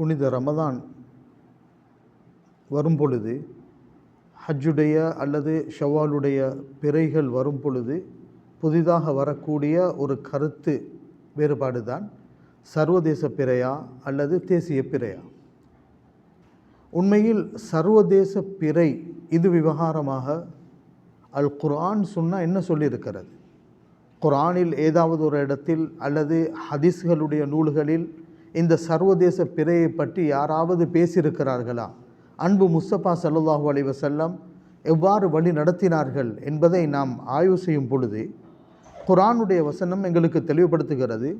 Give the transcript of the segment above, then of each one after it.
புனித ரமதான் வரும் பொழுது ஹஜ்ஜுடைய அல்லது ஷவாலுடைய பிறைகள் வரும் பொழுது புதிதாக வரக்கூடிய ஒரு கருத்து வேறுபாடு தான் சர்வதேச பிறையா அல்லது தேசிய பிறையா? உண்மையில் சர்வதேச பிறை இது விவகாரமாக அல் குர்ஆன் சொன்னால் என்ன சொல்லியிருக்கிறது? குரானில் ஏதாவது ஒரு இடத்தில் அல்லது ஹதீஸ்களுடைய நூல்களில் இந்த சர்வதேச பிறையை பற்றி யாராவது பேசியிருக்கிறார்களா? அன்பு முஸ்தபா சல்லுல்லாஹு அலைஹி எவ்வாறு வழி நடத்தினார்கள் என்பதை நாம் ஆய்வு செய்யும் பொழுது குரானுடைய வசனம் எங்களுக்கு தெளிவுபடுத்துகிறது.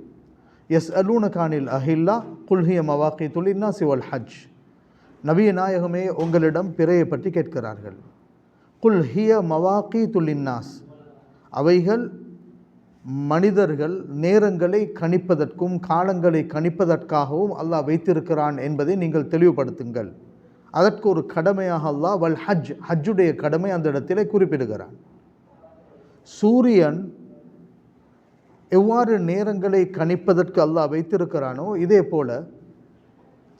எஸ் அலூன கானில் அஹில்லா குல்ஹிய மவாக்கி துலின்னா சிவல் ஹஜ். நபிய நாயகமே உங்களிடம் பிறையை பற்றி கேட்கிறார்கள். குல் ஹிய மவாக்கி துல்லின்னாஸ் அவைகள் மனிதர்கள் நேரங்களை கணிப்பதற்கும் காலங்களை கணிப்பதற்காகவும் அல்லாஹ் வைத்திருக்கிறான் என்பதை நீங்கள் தெளிவுபடுத்துங்கள். அதற்கு ஒரு கடமையாக அல்லாஹ் வல் ஹஜ் ஹஜ்ஜுடைய கடமை அந்த இடத்திலே குறிப்பிடுகிறான். சூரியன் எவ்வாறு நேரங்களை கணிப்பதற்கு அல்லாஹ் வைத்திருக்கிறானோ இதே போல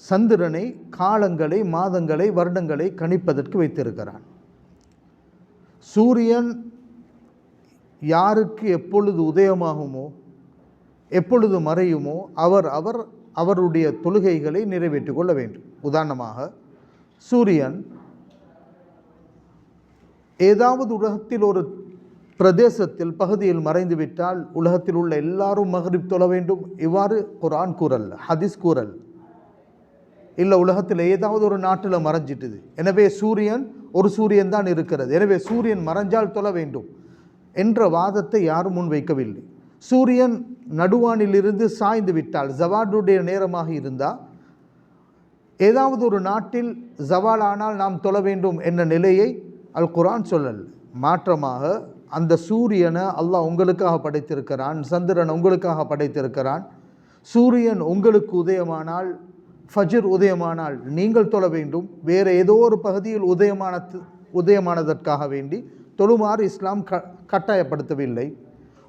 சந்திரனை காலங்களை மாதங்களை வருடங்களை கணிப்பதற்கு வைத்திருக்கிறான். சூரியன் யாருக்கு எப்பொழுது உதயமாகுமோ எப்பொழுது மறையுமோ அவர் அவர் அவருடைய தொழுகைகளை நிறைவேற்றிக் கொள்ள வேண்டும். உதாரணமாக சூரியன் ஏதாவது உலகத்தில் ஒரு பிரதேசத்தில் பகுதியில் மறைந்து விட்டால் உலகத்தில் உள்ள எல்லாரும் மகரிப் தொழ வேண்டும். இவ்வாறு குரான் கூறல் ஹதீஸ் கூறல். இல்லை உலகத்தில் ஏதாவது ஒரு நாட்டில் மறைஞ்சிட்டுது. எனவே சூரியன் ஒரு சூரியன் தான் இருக்கிறது. எனவே சூரியன் மறைஞ்சால் தொழ வேண்டும். என்ற வாதத்தை யாரும் முன் வைக்கவில்லை சூரியன் நடுவானிலிருந்து சாய்ந்து விட்டால் ஜவாடுடைய நேரமாக இருந்தால் ஏதாவது ஒரு நாட்டில் ஜவால் ஆனால் நாம் தொழ வேண்டும் என்ற நிலையை அல் குரான் சொல்லல். மாற்றமாக அந்த சூரியனை அல்லாஹ் உங்களுக்காக படைத்திருக்கிறான் சந்திரன் உங்களுக்காக படைத்திருக்கிறான். சூரியன் உங்களுக்கு உதயமானால் ஃபஜிர் உதயமானால் நீங்கள் தொழ வேண்டும். வேறு ஏதோ ஒரு பகுதியில் உதயமான உதயமானதற்காக வேண்டி தொழுமாறு இஸ்லாம் க கட்டாயப்படுத்தவில்லை.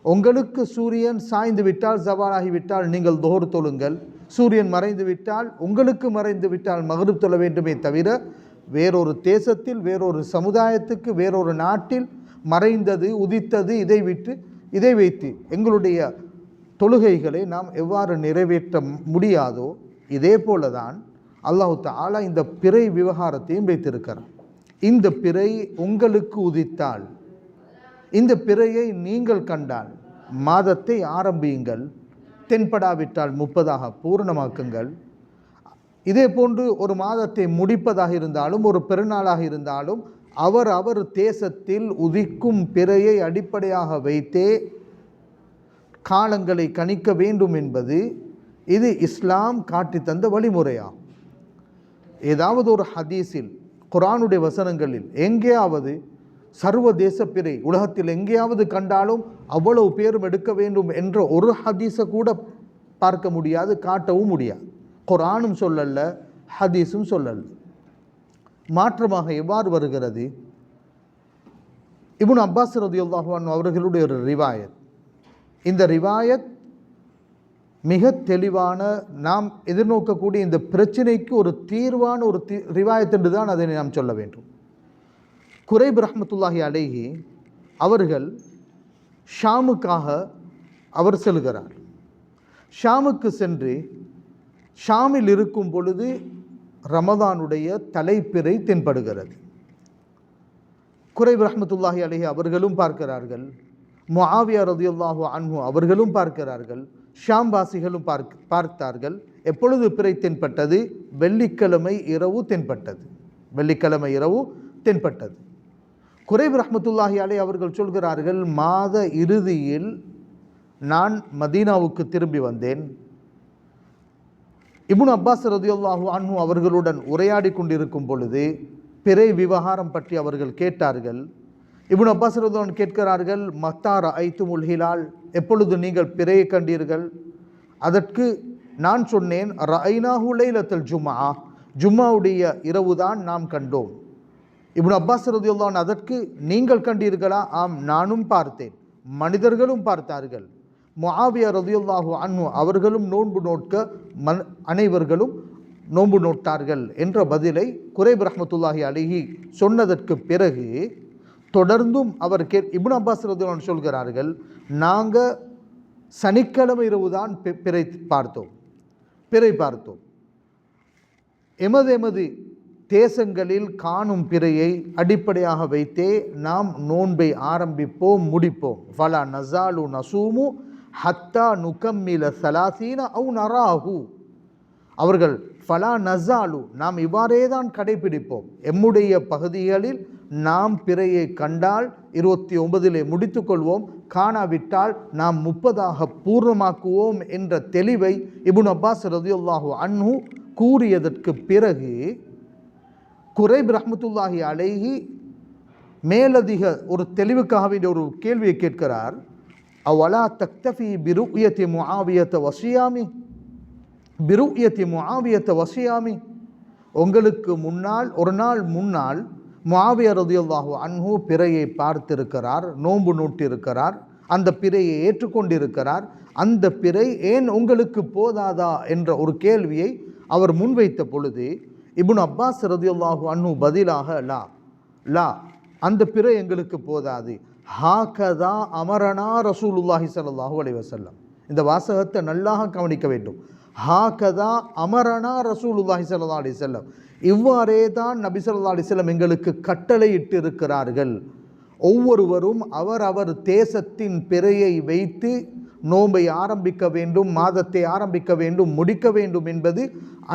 உங்களுக்கு சூரியன் சாய்ந்து விட்டால் சவாலாகிவிட்டால் நீங்கள் தோறு தொழுங்கள். சூரியன் மறைந்து விட்டால் உங்களுக்கு மறைந்து விட்டால் மகரிப் தொழ வேண்டுமே தவிர வேறொரு தேசத்தில் வேறொரு சமுதாயத்துக்கு வேறொரு நாட்டில் மறைந்தது உதித்தது இதை விட்டு இதை வைத்து எங்களுடைய தொழுகைகளை நாம் எவ்வாறு நிறைவேற்ற முடியாதோ இதே போல தான் அல்லாஹு தாலா இந்த பிறை விவகாரத்தையும் வைத்திருக்கிறார் இந்த பிறை உங்களுக்கு உதித்தால் இந்த பிறையை நீங்கள் கண்டால் மாதத்தை ஆரம்பியுங்கள் தென்படாவிட்டால் முப்பதாக பூரணமாக்குங்கள். இதே போன்று ஒரு மாதத்தை முடிப்பதாக இருந்தாலும் ஒரு பெருநாளாக இருந்தாலும் அவர் அவர் தேசத்தில் உதிக்கும் பிறையை அடிப்படையாக வைத்தே காலங்களை கணிக்க வேண்டும் என்பது இது இஸ்லாம் காட்டி தந்த வழிமுறையாகும். ஏதாவது ஒரு ஹதீஸில் குரானுடைய வசனங்களில் எங்கேயாவது சர்வதேச பிறை உலகத்தில் எங்கேயாவது கண்டாலும் அவ்வளவு பேரும் எடுக்க வேண்டும் என்ற ஒரு ஹதீஸை கூட பார்க்க முடியாது காட்டவும் முடியாது. குரானும் சொல்லல்ல ஹதீஸும் சொல்லல்ல மாற்றமாக எவ்வாறு வருகிறது? இபுன் அப்பாஸ் ரதியுல்லாஹான் அவர்களுடைய ஒரு ரிவாயத். இந்த ரிவாயத் மிக தெளிவான நாம் எதிர்நோக்கக்கூடிய இந்த பிரச்சனைக்கு ஒரு தீர்வான ஒரு தீ ரிவாயத்தென்று தான் அதை நாம் சொல்ல வேண்டும். குறைப் ரஹமத்துல்லாஹி அலைஹி அவர்கள் ஷாமுக்காக அவர் செல்கிறார். ஷாமுக்கு சென்று ஷாமில் இருக்கும் பொழுது ரமதானுடைய தலைப்பிறை தென்படுகிறது. குறைப் ரஹமத்துல்லாஹி அலைஹி அவர்களும் பார்க்கிறார்கள். முஆவியா ரதியுல்லாஹு அன்ஹு அவர்களும் பார்க்கிறார்கள். ஷாம்பாசிகளும் பார்க் பார்த்தார்கள். எப்பொழுது பிறை தென்பட்டது? வெள்ளிக்கிழமை இரவு தென்பட்டது. வெள்ளிக்கிழமை இரவு தென்பட்டது. குரைப் ரஹமத்துல்லாஹி அலை அவர்கள் சொல்கிறார்கள் மாத இறுதியில் நான் மதீனாவுக்கு திரும்பி வந்தேன். இபுன் அப்பாஸ் ரதியுல்லாஹு அன்ஹு அவர்களுடன் உரையாடி கொண்டிருக்கும் பொழுது பிறை விவகாரம் பற்றி அவர்கள் கேட்டார்கள் இப்னு அப்பாஸ் கேட்கிறார்கள் மத்தார் ஐத்து முல்கிலால் எப்பொழுது நீங்கள் பிறையை கண்டீர்கள்? அதற்கு நான் சொன்னேன் ரஐனாஹு லைலத்தல் ஜும்மா ஜும்மாவுடைய இரவுதான் நாம் கண்டோம். இப்னு அப்பாஸ் ரதியுல்லான் அதற்கு நீங்கள் கண்டீர்களா? ஆம் நானும் பார்த்தேன். மனிதர்களும் பார்த்தார்கள். முஆவியா ரதியுல்லாஹு அன்னு அவர்களும் நோன்பு நோட்க மன் அனைவர்களும் நோன்பு நோட்டார்கள். என்ற பதிலை குறைப் ரஹமத்துல்லாஹி அலிஹி சொன்னதற்கு பிறகு தொடர்ந்தும் அவர் கே இபுன் அப்பாஸ் ரதுலான் சொல்கிறார்கள் நாங்கள் சனிக்கிழமை இரவு தான் பிறை பார்த்தோம். பிறை பார்த்தோம். எமது எமது தேசங்களில் காணும் பிறையை அடிப்படையாக வைத்தே நாம் நோன்பை ஆரம்பிப்போம் முடிப்போம். ஃபலா நசாலு நசூமு ஹத்தா நுகம்மில சலாசீன அவு நராஹு. அவர்கள் ஃபலா நசாலு நாம் இவ்வாறே தான் கடைபிடிப்போம். எம்முடைய பகுதிகளில் நாம் பிறையை கண்டால் இருபத்தி ஒன்பதிலே முடித்துக்கொள்வோம். காணாவிட்டால் நாம் முப்பதாக பூர்ணமாக்குவோம் என்ற தெளிவை இபுன் அப்பாஸ் ரதியுல்லாஹு அன்ஹு கூறியதற்கு பிறகு குறைப் ரஹ்மத்துல்லாஹி அழகி மேலதிக ஒரு தெளிவுக்காக வேண்டிய ஒரு கேள்வியை கேட்கிறார். அவலா தக்தஃபி பிருயத்தி முஆவியத்தை வசியாமி? பிருயத்தி முஆவியத்தை வசியாமி? உங்களுக்கு முன்னால் ஒரு நாள் முன்னால் முஆவிய ரதியுல்லாஹு அன்ஹு பிறையை பார்த்திருக்கிறார் நோன்பு நோட்டிருக்கிறார் அந்த பிறையை ஏற்றுக்கொண்டிருக்கிறார். அந்த பிறை ஏன் உங்களுக்கு போதாதா என்ற ஒரு கேள்வியை அவர் முன்வைத்த பொழுது இபுன் அப்பாஸ் ரதியுல்லாஹு அன்ஹு பதிலாக லா லா அந்த பிறை எங்களுக்கு போதாது. ஹாகதா அமரனா ரசூலுல்லாஹி சல்லாஹூ அலைஹி வஸல்லம். இந்த வாசகத்தை நல்லாக கவனிக்க வேண்டும். ஹாகதா அமரனா ரசூலுல்லாஹி சல்லா அலி செல்லம் இவ்வாறே தான் நபி அலிஸ்லம் எங்களுக்கு கட்டளையிட்டு இருக்கிறார்கள் ஒவ்வொருவரும் அவர் அவர் தேசத்தின் பிறையை வைத்து நோன்பை ஆரம்பிக்க வேண்டும் மாதத்தை ஆரம்பிக்க வேண்டும் முடிக்க வேண்டும் என்பது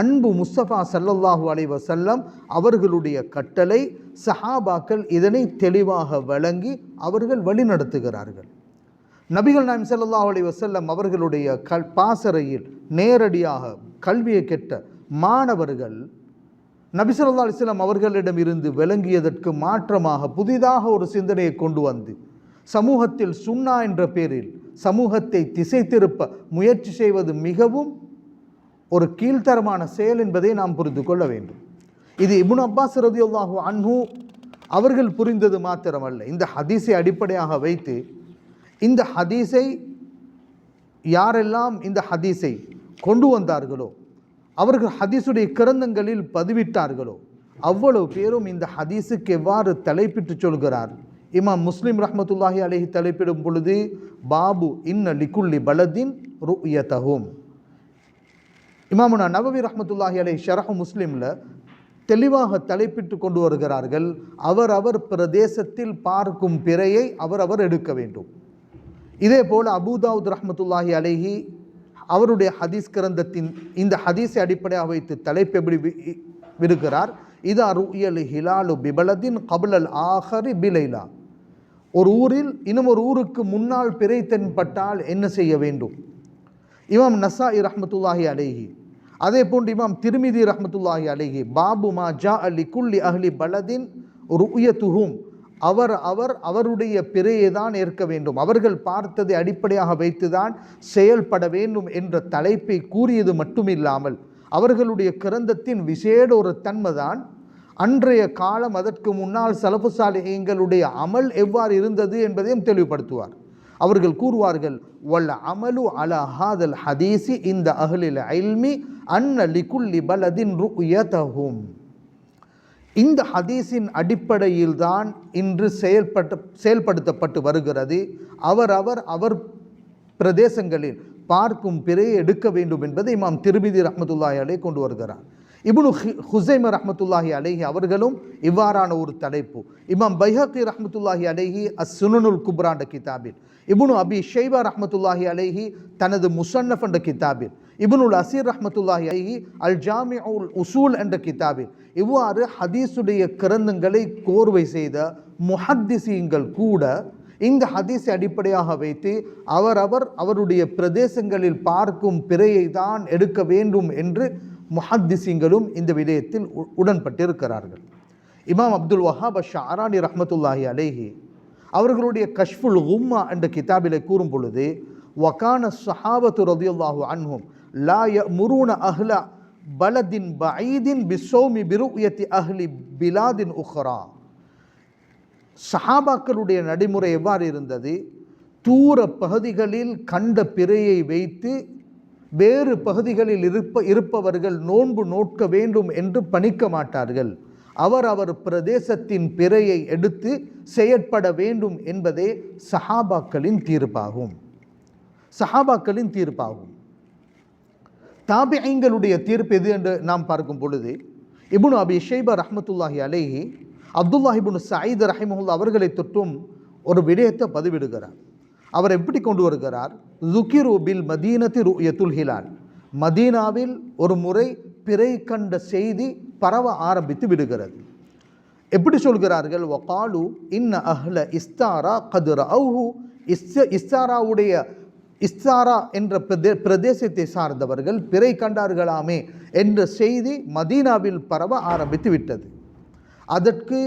அன்பு முஸ்தபா சல்லல்லாஹு அலைஹி செல்லம் அவர்களுடைய கட்டளை. சஹாபாக்கள் இதனை தெளிவாக வழங்கி அவர்கள் வழிநடத்துகிறார்கள். நபிகள் நாயம் சல்லாஹ் அலி வசல்லம் அவர்களுடைய கல் பாசறையில் நேரடியாக கல்வியை கெட்ட மாணவர்கள் நபிசல்லா அலிஸ்லாம் அவர்களிடம் இருந்து விளங்கியதற்கு மாற்றமாக புதிதாக ஒரு சிந்தனையை கொண்டு வந்து சமூகத்தில் சுண்ணா என்ற பேரில் சமூகத்தை திசை திருப்ப முயற்சி செய்வது மிகவும் ஒரு கீழ்த்தரமான செயல் என்பதை நாம் புரிந்து கொள்ள வேண்டும். இது இபுன் அப்பாஸ் ரதியுல்லாஹு அன்ஹு அவர்கள் புரிந்தது மாத்திரமல்ல. இந்த ஹதீஸை அடிப்படையாக வைத்து இந்த ஹதீஸை யாரெல்லாம் இந்த ஹதீஸை கொண்டு வந்தார்களோ அவர்கள் ஹதீஸுடைய கிரந்தங்களில் பதிவிட்டார்களோ அவ்வளவு பேரும் இந்த ஹதீஸுக்கு எவ்வாறு தலைப்பிட்டு சொல்கிறார்? இமாம் முஸ்லீம் ரஹ்மத்துல்லாஹி அலஹி தலைப்பிடும் பொழுது பாபு இன்ன லிகுல்லி பலதின் ருயதஹும். இமாமுனா நபவி ரஹமத்துல்லாஹி அலை ஷரஹு முஸ்லீமில் தெளிவாக தலைப்பிட்டு கொண்டு வருகிறார்கள் அவரவர் பிரதேசத்தில் பார்க்கும் பிறையை அவரவர் எடுக்க வேண்டும். இதே போல் அபுதாவுத் ரஹ்மத்துல்லாஹி அலஹி அவருடைய ஹதீஸ் கிரந்தத்தின் இந்த ஹதீஸை அடிப்படையாக வைத்து தலைப்பு எப்படி வி- விடுகிறார்? இது அருயல் ஹிலாலு பிபலதின் கபுலல் ஆஹரி பிலைலா. ஒரு ஊரில் இன்னும் ஒரு ஊருக்கு முன்னால் பிறை தென்பட்டால் என்ன செய்ய வேண்டும்? இமாம் நசாஇ ரஹமத்துல்லாஹி அலேஹி. அதே போன்று இமாம் திருமிதி ரஹமத்துல்லாஹி அலேஹி. பாபு மா ஜா அலி குல்லி அஹ்லி பலதின் ருயத்துஹும் அவர் அவர் அவருடைய பிறையை தான் ஏற்க வேண்டும். அவர்கள் பார்த்ததை அடிப்படையாக வைத்துதான் செயல்பட வேண்டும் என்ற தலைப்பை கூறியது மட்டுமில்லாமல் அவர்களுடைய கிரந்தத்தின் விசேட ஒரு தன்மைதான் அன்றைய காலம் அதற்கு முன்னால் சலஃபு எங்களுடைய அமல் எவ்வாறு இருந்தது என்பதையும் தெளிவுபடுத்துவார். அவர்கள் கூறுவார்கள் வல் அமலு அல ஹாதல் ஹதீசி இந்த அகலில் ஐல்மி அன்ன லிகுல்லி பலதின் ருயதஹும். இந்த ஹதீஸின் அடிப்படையில் தான் இன்று செயல்பட்ட செயல்படுத்தப்பட்டு வருகிறது. அவர் அவர் அவர் பிரதேசங்களில் பார்க்கும் பிறையை எடுக்க வேண்டும் என்பதை இமாம் திருமிதி ரஹ்மத்துல்லாஹி அலை கொண்டு வருகிறார். இபுனு ஹு- ஹுசைம ரஹ்மத்துல்லாஹி அலைஹி அவர்களும் இவ்வாறான ஒரு தலைப்பு. இமாம் பைஹக்கி ரஹமத்துல்லாஹி அலேஹி அஸ் சுனனுல் குப்ராண்ட கிதாபில் இபுனு அபி ஷெய்பா ரஹமத்துல்லாஹி அலேஹி தனது முசன்னஃப் என்ற கிதாபில் இபுனுல் அசீர் ரஹமத்துல்லாஹி அலி அல் ஜாமி உல் உசூல் என்ற கிதாபில் இவ்வாறு ஹதீஸுடைய கிரந்தங்களை கோர்வை செய்த முஹத்திசீங்கள் கூட இந்த ஹதீஸை அடிப்படையாக வைத்து அவரவர் அவருடைய பிரதேசங்களில் பார்க்கும் பிறையை தான் எடுக்க வேண்டும் என்று முஹத்திசிங்களும் இந்த விடயத்தில் உ- உடன்பட்டிருக்கிறார்கள். இமாம் அப்துல் வஹாப் ஷாரானி ரஹமத்துல்லாஹி அலேஹி அவர்களுடைய கஷ்ஃபுல் உம்மா என்ற கிதாபிலை கூறும் பொழுது வகான சஹாபத்து ரதியுல்லாஹு அன்ஹும் லா முருன அஹ்லா பலதின் பைதின் பிசோமி பிருயத்தி அஹ்லி பிலாதின் உஹ்ரா சஹாபாக்களுடைய நடைமுறை எவ்வாறு இருந்தது? தூர பகுதிகளில் கண்ட பிறையை வைத்து வேறு பகுதிகளில் இருப்ப இருப்பவர்கள் நோன்பு நோக்க வேண்டும் என்று பணிக்க மாட்டார்கள். அவர் அவர் பிரதேசத்தின் பிறையை எடுத்து செயற்பட வேண்டும் என்பதே சஹாபாக்களின் தீர்ப்பாகும். சஹாபாக்களின் தீர்ப்பாகும். தாபிஐங்களுடைய தீர்ப்பு எது என்று நாம் பார்க்கும் பொழுது இபுனு அபி ஷைபா ரஹ்மத்துல்லாஹி அலேஹி அப்துல்லா இபுனு சயீத் ரஹிமுல்லா அவர்களை தொட்டும் ஒரு விடயத்தை பதிவிடுகிறார். அவர் எப்படி கொண்டு வருகிறார்? ஜுகிரு பில் மதீனத்தி ருயத்துல் ஹிலால். மதீனாவில் ஒரு முறை பிறை கண்ட செய்தி பரவ ஆரம்பித்து விடுகிறது. எப்படி சொல்கிறார்கள்? வகாலு இன்ன அஹ்ல இஸ்தாரா கதுர அவுஹு இஸ் இஸ்தாராவுடைய இஸ்தாரா என்ற பிரதே பிரதேசத்தை சார்ந்தவர்கள் பிறை கண்டார்களாமே என்ற செய்தி மதீனாவில் பரவ ஆரம்பித்து விட்டது. அதற்கு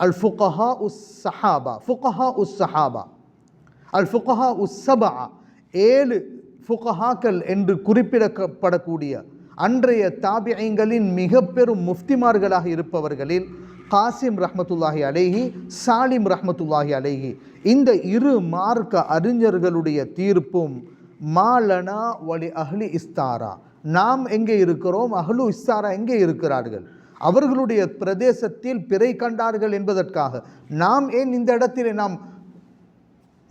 அல் ஃபுகஹா உஸ் சஹாபா ஃபுகஹா உஸ் சஹாபா அல் ஃபுகஹா உஸ் சபா ஏழு ஃபுகஹாக்கள் என்று குறிப்பிடப்படக்கூடிய அன்றைய தாபியங்களின் மிக பெரும் முஃப்திமார்களாக இருப்பவர்களில் காசிம் ரஹமத்துல்லாஹி அலைஹி சாலிம் ரஹமத்துல்லாஹி அலைஹி. இந்த இரு மார்க்க அறிஞர்களுடைய தீர்ப்பும் மாலனா வலி அஹ்லி இஸ்தாரா. நாம் எங்கே இருக்கிறோம்? அஹ்லு இஸ்தாரா எங்கே இருக்கிறார்கள்? அவர்களுடைய பிரதேசத்தில் பிறை கண்டார்கள் என்பதற்காக. நாம் ஏன் இந்த இடத்திலே நாம்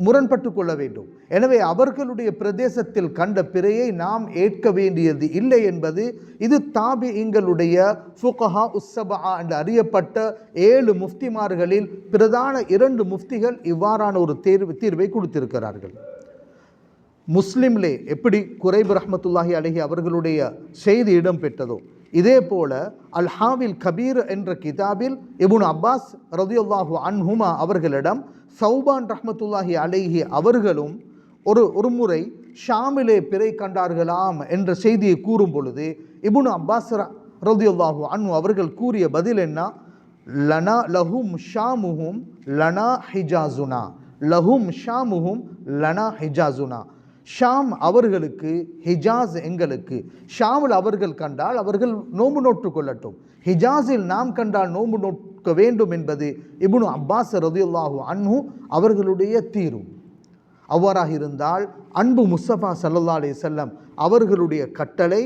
முரண்பட்டு கொள்ள வேண்டும். எனவே அவர்களுடைய பிரதேசத்தில் கண்ட பிறையை நாம் ஏற்க வேண்டியது இல்லை என்பது இது தாபி எங்களுடைய ஃபுகஹா உஸ்ஸபா என்று அறியப்பட்ட ஏழு முஃப்திமார்களில் பிரதான இரண்டு முஃப்திகள் இவ்வாறான ஒரு தேர்வு தீர்வை கொடுத்திருக்கிறார்கள். முஸ்லிம்லே எப்படி குறைபு ரஹமத்துல்லாஹி அழகி அவர்களுடைய செய்தி இடம்பெற்றதோ இதே போல அல்ஹாவில் கபீர் என்ற கிதாபில் இபுன் அப்பாஸ் ரதியுல்லாஹு அன்ஹுமா அவர்களிடம் சௌபான் ரஹமத்துல்லாஹி அலைஹி அவர்களும் ஒரு ஒரு முறை ஷாமிலே பிறை கண்டார்களாம் என்ற செய்தியை கூறும் பொழுது இபுன் அப்பாஸ் ரதியுல்லாஹு அன்னு அவர்கள் கூறிய பதில் என்ன? லனா லஹும் ஷாமுஹும் லனா ஹிஜாசுனா லஹும் ஷாமுஹும் லனா ஹிஜாசுனா ஷாம் அவர்களுக்கு ஹிஜாஸ் எங்களுக்கு. ஷாமில் அவர்கள் கண்டால் அவர்கள் நோம்பு நோட்டு கொள்ளட்டும். ஹிஜாஸில் நாம் கண்டால் நோம்பு நோட் கொடுக்க வேண்டும் என்பது இபுனு அப்பாஸ் ரதியுல்லாஹு அன்பு அவர்களுடைய தீர்வு. அவ்வாறாக இருந்தால் அன்பு முஸ்தபா சல்லல்லா அலி செல்லம் அவர்களுடைய கட்டளை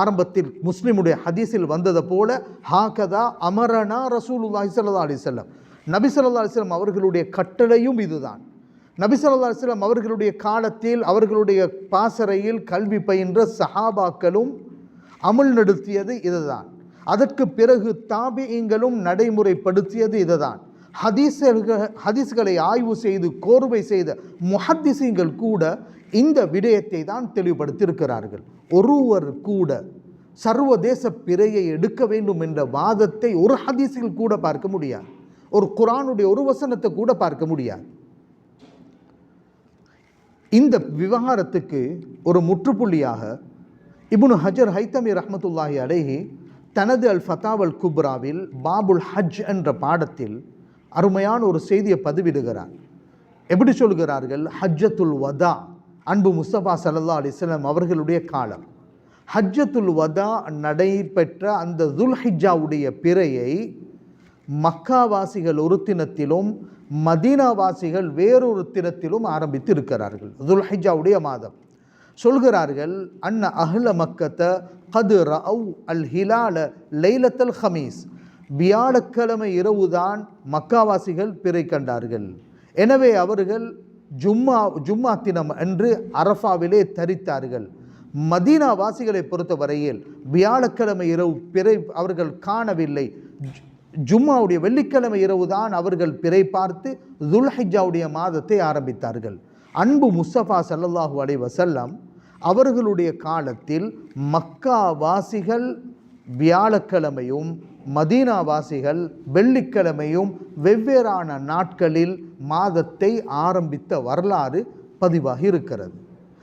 ஆரம்பத்தில் முஸ்லிமுடைய ஹதீஸில் வந்தது போல ஹாகதா அமரனா ரசூலுல்லாஹி சல்லா அலி செல்லம் நபி சல்லா அலிஸ்லம் அவர்களுடைய கட்டளையும் இதுதான். நபி சொல்லா அலிஸ்லாம் அவர்களுடைய காலத்தில் அவர்களுடைய பாசறையில் கல்வி பயின்ற சஹாபாக்களும் அமுல் நடத்தியது இதுதான். அதற்கு பிறகு தாபியங்களும் நடைமுறைப்படுத்தியது இதுதான். ஹதீஸ்கள் ஹதீஸ்களை ஆய்வு செய்து கோர்வை செய்த முஹத்திசிங்கள் கூட இந்த விடயத்தை தான் தெளிவுபடுத்தியிருக்கிறார்கள். ஒருவர் கூட சர்வதேச பிறையை எடுக்க வேண்டும் என்ற வாதத்தை ஒரு ஹதீஸில் கூட பார்க்க முடியாது. ஒரு குரானுடைய ஒரு வசனத்தை கூட பார்க்க முடியாது. இந்த விவகாரத்துக்கு ஒரு முற்றுப்புள்ளியாக இபுனு ஹஜர் ஹைத்தமி ரஹமத்துல்லாஹி அலைஹி தனது அல் ஃபதாவல் குப்ராவில் பாபுல் ஹஜ் என்ற பாடத்தில் அருமையான ஒரு செய்தியை பதிவிடுகிறார். எப்படி சொல்கிறார்கள்? ஹஜ்ஜத்துல் வதா அன்பு முஸ்தபா சல்லா அலிஸ்லாம் அவர்களுடைய காலம். ஹஜ்ஜத்துல் வதா நடைபெற்ற அந்த துல்ஹிஜாவுடைய பிறையை மக்காவாசிகள் ஒரு தினத்திலும் மதீனாவாசிகள் வேறொரு தினத்திலும் ஆரம்பித்து இருக்கிறார்கள் துல்ஹிஜாவுடைய மாதம். சொல்கிறார்கள் அன்ன அஹ்ல மக்கத்த கது அவ் அல் ஹிலால லைலத்தல் ஹமீஸ். வியாழக்கிழமை இரவுதான் மக்காவாசிகள் பிறை கண்டார்கள். எனவே அவர்கள் ஜும்மா ஜும்மா தினம் என்று அரஃபாவிலே தரித்தார்கள். மதீனா வாசிகளை பொறுத்தவரையில் வியாழக்கிழமை இரவு பிறை அவர்கள் காணவில்லை. ஜும்மாவுடைய வெள்ளிக்கிழமை இரவு தான் அவர்கள் பிறை பார்த்து துல்ஹிஜாவுடைய மாதத்தை ஆரம்பித்தார்கள். அன்பு முஸ்தபா சல்லல்லாஹூ அலை வசல்லம் அவர்களுடைய காலத்தில் மக்கா வாசிகள் வியாழக்கிழமையும் மதீனா வாசிகள் வெள்ளிக்கிழமையும் வெவ்வேறான நாட்களில் மாதத்தை ஆரம்பித்த வரலாறு பதிவாகி இருக்கிறது.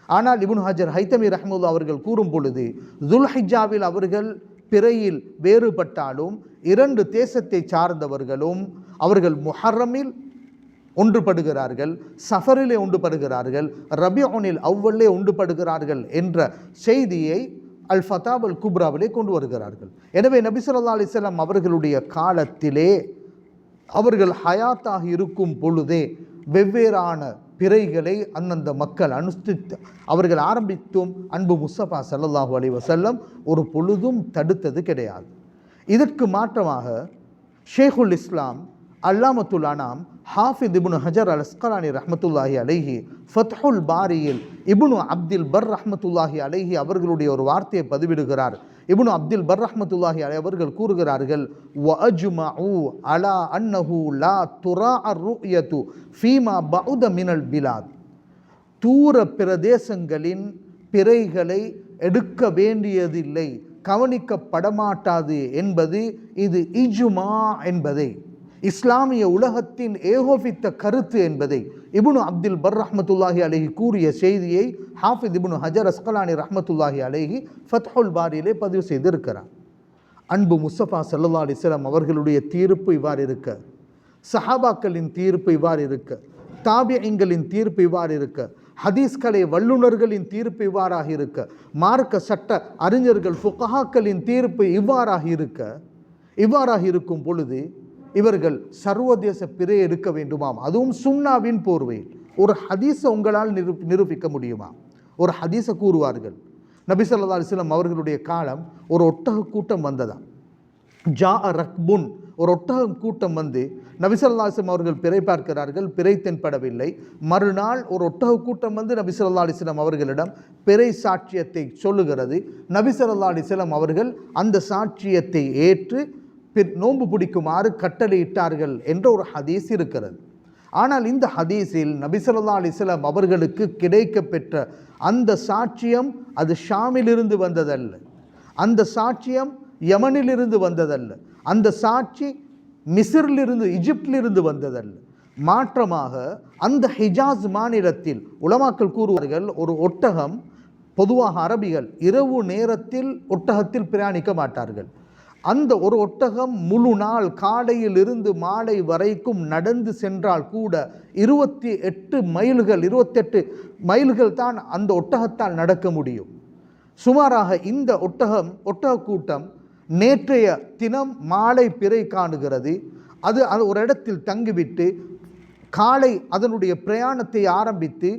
ஆனால் இபுன் ஹஜர் ஹைத்தமி ரஹமுல்லா அவர்கள் கூறும் பொழுது துல்ஹிஜாவில் அவர்கள் பிறையில் வேறுபட்டாலும் இரண்டு தேசத்தை சார்ந்தவர்களும் அவர்கள் முஹர்ரமில் ஒன்றுபடுகிறார்கள் சஃபரிலே ஒன்றுபடுகிறார்கள் ரபியோனில் அவ்வளே ஒன்றுபடுகிறார்கள் என்ற செய்தியை அல் ஃபதாப் அல் குப்ராவிலே கொண்டு வருகிறார்கள். எனவே நபிசல்லா அலிஸ்லாம் அவர்களுடைய காலத்திலே அவர்கள் ஹயாத்தாக இருக்கும் பொழுதே வெவ்வேறான பிறைகளை அந்தந்த மக்கள் அனுஷ்டித்து அவர்கள் ஆரம்பித்தும் அன்பு முஸ்தபா சல்லாஹூ அலி வசல்லம் ஒரு பொழுதும் தடுத்தது கிடையாது. இதற்கு மாற்றமாக ஷேகுல் இஸ்லாம் அல்லாமத்துல்லானாம் ஹாஃபித் இபுனு ஹஜர் அல் அஸ்கலானி ரஹமத்துல்லாஹி அலைஹி ஃபத்ஹுல் பாரியில் இபுனு அப்துல் பர் ரஹமத்துல்லாஹி அலைஹி அவர்களுடைய ஒரு வார்த்தையை பதிவிடுகிறார். இபுனு அப்துல் பர் ரஹமத்துல்லாஹி அலை அவர்கள் கூறுகிறார்கள் வஅஜ்மஉ அலா அன்னஹு லா துரா ருயது ஃபீமா பவுத மினல் பிலாத். தூர பிரதேசங்களின் பிறைகளை எடுக்க வேண்டியதில்லை கவனிக்கப்படமாட்டாது என்பது இது இஜுமா என்பதை. இஸ்லாமிய உலகத்தின் ஏகோபித்த கருத்து என்பதை இபுனு அப்துல் பர் ரஹமத்துல்லாஹி அலேஹி கூறிய செய்தியை ஹாஃபித் இபுனு ஹஜர் அஸ்கலானி ரஹமத்துல்லாஹி அலேஹி ஃபத்ஹுல் பாரியிலே பதிவு செய்திருக்கிறார். அன்பு முஸ்தபா சல்லா அலிஸ்லாம் அவர்களுடைய தீர்ப்பு இவ்வாறு இருக்க சஹாபாக்களின் தீர்ப்பு இவ்வாறு இருக்க தாபியங்களின் தீர்ப்பு இவ்வாறு இருக்க ஹதீஸ்கலை வல்லுநர்களின் தீர்ப்பு இவ்வாறாக இருக்க மார்க்க சட்ட அறிஞர்கள் ஃபுகஹாக்களின் தீர்ப்பு இவ்வாறாக இருக்க இவ்வாறாக இருக்கும் பொழுது இவர்கள் சர்வதேச பிறை எடுக்க வேண்டுமாம். அதுவும் சுன்னாவின் போர்வையில் ஒரு ஹதீஸை உங்களால் நிரூ நிரூபிக்க முடியுமா? ஒரு ஹதீஸை கூறுவார்கள். நபி ஸல்லல்லாஹு அலைஹி அவர்களுடைய காலம் ஒரு ஒட்டக கூட்டம் வந்ததாம் ஜா ரக்புன். ஒரு ஒட்டகம் கூட்டம் வந்து நபிசல்லாஸ்லம் அவர்கள் பிறை பார்க்கிறார்கள் பிறை தென்படவில்லை. மறுநாள் ஒரு ஒட்டக கூட்டம் வந்து நபிசல்லா அலிஸ்லாம் அவர்களிடம் பிறை சாட்சியத்தை சொல்லுகிறது. நபிசல்லா அலிஸ்லாம் அவர்கள் அந்த சாட்சியத்தை ஏற்று நோன்பு பிடிக்குமாறு கட்டளையிட்டார்கள் என்ற ஒரு ஹதீஸ் இருக்கிறது. ஆனால் இந்த ஹதீஸில் நபிசல்லா அலிஸ்லாம் அவர்களுக்கு கிடைக்க பெற்ற அந்த சாட்சியம் அது ஷாமிலிருந்து வந்ததல்ல. அந்த சாட்சியம் யமனிலிருந்து வந்ததல்ல. அந்த சாட்சி மிசிரிலிருந்து இஜிப்டிலிருந்து வந்ததல்ல. மாற்றமாக அந்த ஹிஜாஸ் மாநிலத்தில் உலமாக்கள் கூறுவார்கள் ஒரு ஒட்டகம் பொதுவாக அரபிகள் இரவு நேரத்தில் ஒட்டகத்தில் பிரயாணிக்க மாட்டார்கள். அந்த ஒரு ஒட்டகம் முழு நாள் காலையில் இருந்து மாலை வரைக்கும் நடந்து சென்றால் கூட இருபத்தி எட்டு மைல்கள் இருபத்தெட்டு மைல்கள் தான் அந்த ஒட்டகத்தால் நடக்க முடியும். சுமாராக இந்த ஒட்டகம் ஒட்டக கூட்டம் நேற்றைய தினம் மாலை பிறை காணுகிறது. அது அது ஒரு இடத்தில் தங்கிவிட்டு காலை அதனுடைய பிரயாணத்தை ஆரம்பித்து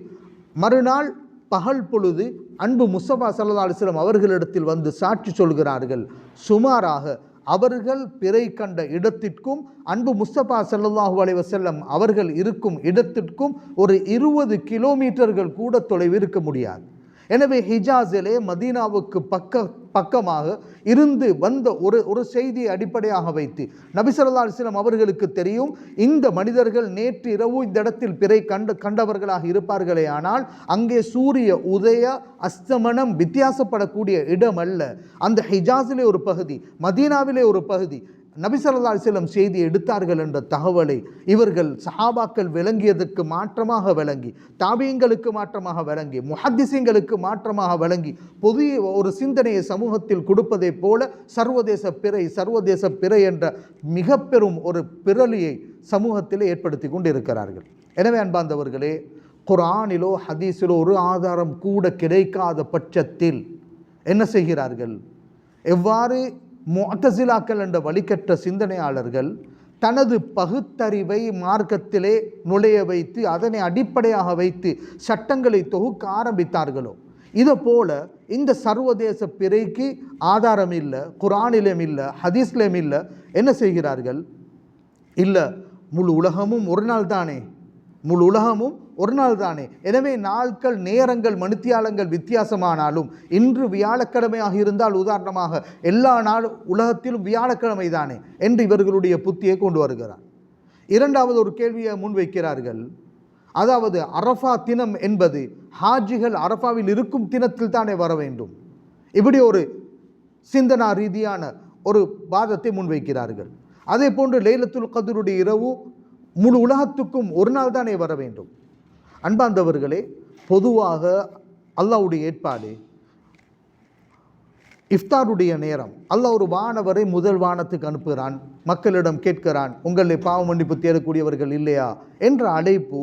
மறுநாள் பகல் பொழுது அன்பு முசபா சல்லா அலிஸ்லாம் அவர்களிடத்தில் வந்து சாட்சி சொல்கிறார்கள். சுமாராக அவர்கள் பிறை கண்ட இடத்திற்கும் அன்பு முஸ்தபா சல்லல்லாஹு அலைஹி செல்லம் அவர்கள் இருக்கும் இடத்திற்கும் ஒரு இருபது கிலோமீட்டர்கள் கூட தொலைவு இருக்க முடியாது. எனவே ஹிஜாஸிலே மதீனாவுக்கு பக்க பக்கமாக இருந்து வந்த ஒரு ஒரு செய்தியை அடிப்படையாக வைத்து நபிசல்லா அலிஸ்லாம் அவர்களுக்கு தெரியும் இந்த மனிதர்கள் நேற்று இரவு இந்த இடத்தில் பிறை கண்டு கண்டவர்களாக இருப்பார்களே ஆனால் அங்கே சூரிய உதய அஸ்தமனம் வித்தியாசப்படக்கூடிய இடம் அல்ல அந்த ஹிஜாஸிலே ஒரு பகுதி மதீனாவிலே ஒரு பகுதி நபிசல்லா அலிஸ்லம் செய்தி எடுத்தார்கள் என்ற தகவலை இவர்கள் சஹாபாக்கள் விளங்கியதற்கு மாற்றமாக விளங்கி தாபியங்களுக்கு மாற்றமாக விளங்கி முஹத்திசிங்களுக்கு மாற்றமாக விளங்கி புதிய ஒரு சிந்தனையை சமூகத்தில் கொடுப்பதைப் போல சர்வதேச பிறை சர்வதேச பிறை என்ற மிக பெரும் ஒரு பிறலியை சமூகத்தில் ஏற்படுத்தி கொண்டு இருக்கிறார்கள் எனவே அன்பாந்தவர்களே குர்ஆனிலோ ஹதீஸிலோ ஒரு ஆதாரம் கூட கிடைக்காத பட்சத்தில் என்ன செய்கிறார்கள்? எவ்வாறு முஅத்தசிலாக்கள் என்ற வழிகட்ட சிந்தனையாளர்கள் தனது பகுத்தறிவை மார்க்கத்திலே நுழைய வைத்து அதனை அடிப்படையாக வைத்து சட்டங்களை தொகுக்க ஆரம்பித்தார்களோ? இதை போல இந்த சர்வதேச பிறைக்கு ஆதாரம் இல்லை குரானிலும் இல்லை ஹதீஸ்லேயும் இல்லை. என்ன செய்கிறார்கள்? இல்லை முழு உலகமும் ஒரு நாள் தானே முழு உலகமும் ஒரு நாள் தானே எனவே நாட்கள் நேரங்கள் மணித்தியாலங்கள் வித்தியாசமானாலும் இன்று வியாழக்கிழமையாக இருந்தால் உதாரணமாக எல்லா நாள் உலகத்திலும் வியாழக்கிழமை தானே என்று இவர்களுடைய புத்தியை கொண்டு வருகிறார். இரண்டாவது ஒரு கேள்வியை முன்வைக்கிறார்கள் அதாவது அரஃபா தினம் என்பது ஹாஜிகள் அரஃபாவில் இருக்கும் தினத்தில் தானே வர வேண்டும். இப்படி ஒரு சிந்தனா ரீதியான ஒரு வாதத்தை முன்வைக்கிறார்கள். அதே போன்று லைலத்துல் கதருடைய இரவு முழு உலகத்துக்கும் ஒரு நாள் தானே வர வேண்டும். அன்பார்ந்தவர்களே பொதுவாக அல்லாவுடைய ஏற்பாடு இஃப்தாருடைய நேரம் அல்லாஹ் ஒரு வானவரை முதல் வானத்துக்கு அனுப்புகிறான் மக்களிடம் கேட்கிறான் உங்களை பாவ மன்னிப்பு தேடக்கூடியவர்கள் இல்லையா என்ற அழைப்பு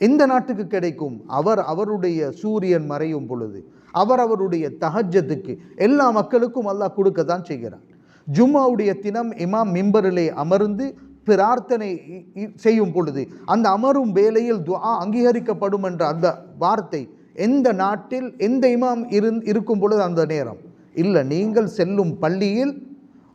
எந்த நாட்டுக்கு கிடைக்கும்? அவர் அவருடைய சூரியன் மறையும் பொழுது அவர் அவருடைய தஹஜத்துக்கு எல்லா மக்களுக்கும் அல்லாஹ் கொடுக்க தான் செய்கிறான். ஜும்மாவுடைய தினம் இமாம் மிம்பரிலே அமர்ந்து பிரார்த்தனை செய்யும் பொழுது அந்த அமரும் வேலையில் துஆ அங்கீகரிக்கப்படும் என்ற அந்த வார்த்தை எந்த நாட்டில் எந்த இமாம் இருந் இருக்கும் பொழுது அந்த நேரம். இல்லை நீங்கள் செல்லும் பள்ளியில்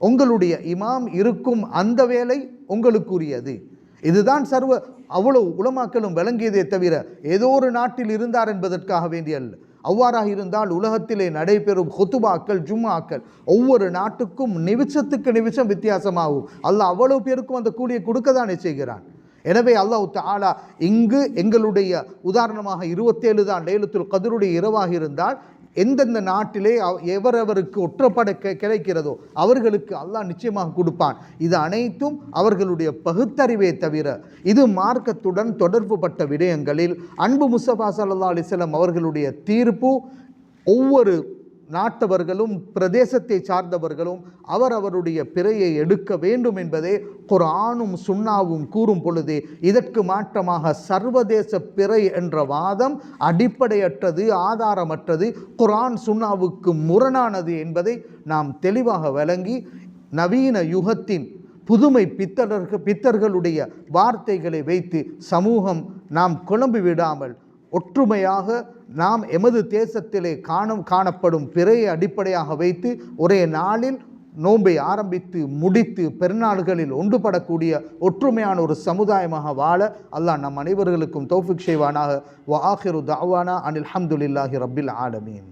உங்களுடைய இமாம் இருக்கும் அந்த வேலை உங்களுக்குரியது. இதுதான் சர்வ அவ்வளவு உலமாக்களும் விளங்கியதே தவிர ஏதோ ஒரு நாட்டில் இருந்தார் என்பதற்காக வேண்டிய அல்ல. அவ்வாறாக இருந்தால் உலகத்திலே நடைபெறும் ஹொத்துபாக்கள் ஜும்மாக்கள் ஒவ்வொரு நாட்டுக்கும் நிமிஷத்துக்கு நிமிஷம் வித்தியாசமாகும். அல்லாஹ் அவ்வளவு பேருக்கும் அந்த கூலியை கொடுக்க தானே செய்கிறான். எனவே அல்லாஹ் தாலா இங்கு எங்களுடைய உதாரணமாக இருபத்தேழு தான் லேலத்துல் கதிருடைய இரவாக இருந்தால் எந்தெந்த நாட்டிலே எவரவருக்கு ஒற்றப்பட கிடைக்கிறதோ அவர்களுக்கு அல்லாஹ் நிச்சயமாக கொடுப்பான். இது அனைத்தும் அவர்களுடைய பகுத்தறிவே தவிர இது மார்க்கத்துடன் தொடர்புபட்ட விடயங்களில் அன்பு முசபா சல்லா அலிஸ்லாம் அவர்களுடைய தீர்ப்பு ஒவ்வொரு நாட்டவர்களும் பிரதேசத்தை சார்ந்தவர்களும் அவரவருடைய பிறையை எடுக்க வேண்டும் என்பதே குரானும் சுண்ணாவும் கூறும் பொழுது இதற்கு மாற்றமாக சர்வதேச பிறை என்ற வாதம் அடிப்படையற்றது ஆதாரமற்றது குரான் சுண்ணாவுக்கு முரணானது என்பதை நாம் தெளிவாக வழங்கி நவீன யுகத்தின் புதுமை பித்தர்கள் பித்தர்களுடைய வார்த்தைகளை வைத்து சமூகம் நாம் குழம்பி விடாமல் ஒற்றுமையாக நாம் எமது தேசத்திலே காணும் காணப்படும் பிறையை அடிப்படையாக வைத்து ஒரே நாளில் நோன்பை ஆரம்பித்து முடித்து பெருநாள்களில் ஒன்றுபடக்கூடிய ஒற்றுமையான ஒரு சமுதாயமாக வாழ அல்லாஹ் நம் அனைவர்களுக்கும் தௌஃபிக் செய்வானாக. வ ஆஹிரு தாவானா அனில் ஹம்துலில்லாஹி ரபில் ஆலமீன்.